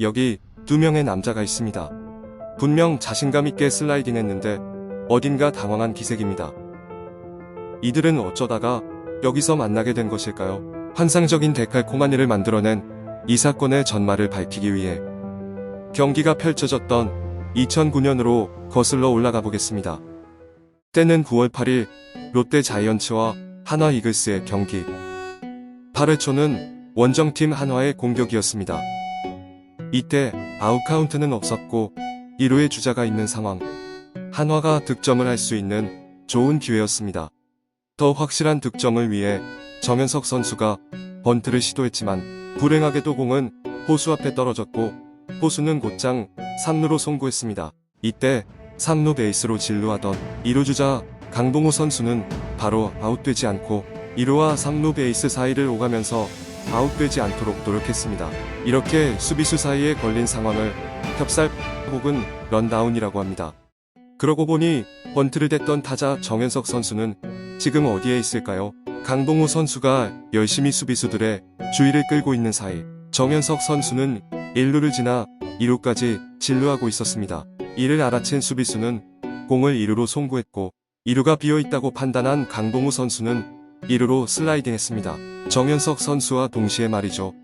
여기 두 명의 남자가 있습니다. 분명 자신감 있게 슬라이딩 했는데 어딘가 당황한 기색입니다. 이들은 어쩌다가 여기서 만나게 된 것일까요? 환상적인 데칼코마니를 만들어낸 이 사건의 전말을 밝히기 위해 경기가 펼쳐졌던 2009년으로 거슬러 올라가 보겠습니다. 때는 9월 8일 롯데 자이언츠와 한화 이글스의 경기. 8회 초는 원정팀 한화의 공격이었습니다. 이때 아웃 카운트는 없었고 1루의 주자가 있는 상황. 한화가 득점을 할 수 있는 좋은 기회였습니다. 더 확실한 득점을 위해 정현석 선수가 번트를 시도했지만 불행하게도 공은 호수 앞에 떨어졌고 호수는 곧장 3루로 송구했습니다. 이때 3루 베이스로 진루하던 2루 주자 강동호 선수는 바로 아웃되지 않고 2루와 3루 베이스 사이를 오가면서 아웃되지 않도록 노력했습니다. 이렇게 수비수 사이에 걸린 상황을 협살 혹은 런다운이라고 합니다. 그러고 보니 번트를 댔던 타자 정현석 선수는 지금 어디에 있을까요? 강동호 선수가 열심히 수비수들의 주의를 끌고 있는 사이 정현석 선수는 1루를 지나 2루까지 진루하고 있었습니다. 이를 알아챈 수비수는 공을 2루로 송구했고 2루가 비어있다고 판단한 강동호 선수는 2루로 슬라이딩했습니다. 정현석 선수와 동시에 말이죠.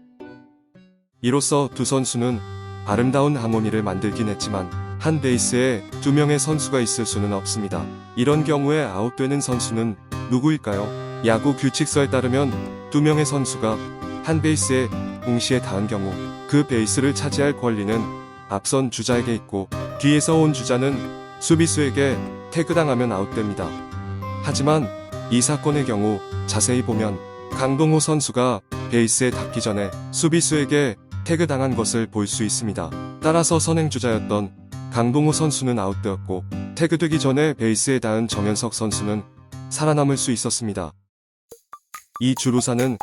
이로써 두 선수는 아름다운 하모니를 만들긴 했지만 한 베이스에 두 명의 선수가 있을 수는 없습니다. 이런 경우에 아웃되는 선수는 누구일까요? 야구 규칙서에 따르면 두 명의 선수가 한 베이스에 동시에 닿은 경우 그 베이스를 차지할 권리는 앞선 주자에게 있고 뒤에서 온 주자는 수비수에게 태그당하면 아웃됩니다. 하지만 이 사건의 경우 자세히 보면 강동호 선수가 베이스에 닿기 전에 수비수에게 태그당한 것을 볼 수 있습니다. 따라서 선행주자였던 강동호 선수는 아웃되었고 태그되기 전에 베이스에 닿은 정현석 선수는 살아남을 수 있었습니다. 이 주루사는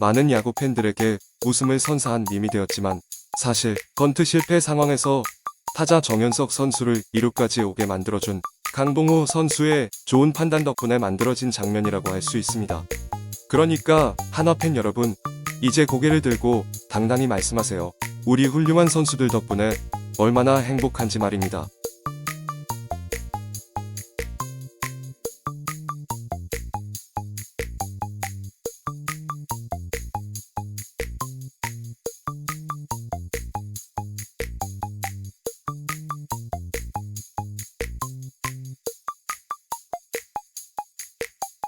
많은 야구 팬들에게 웃음을 선사한 밈이 되었지만 사실 번트 실패 상황에서 타자 정현석 선수를 2루까지 오게 만들어준 강동호 선수의 좋은 판단 덕분에 만들어진 장면이라고 할 수 있습니다. 그러니까 한화 팬 여러분, 이제 고개를 들고 당당히 말씀하세요. 우리 훌륭한 선수들 덕분에 얼마나 행복한지 말입니다.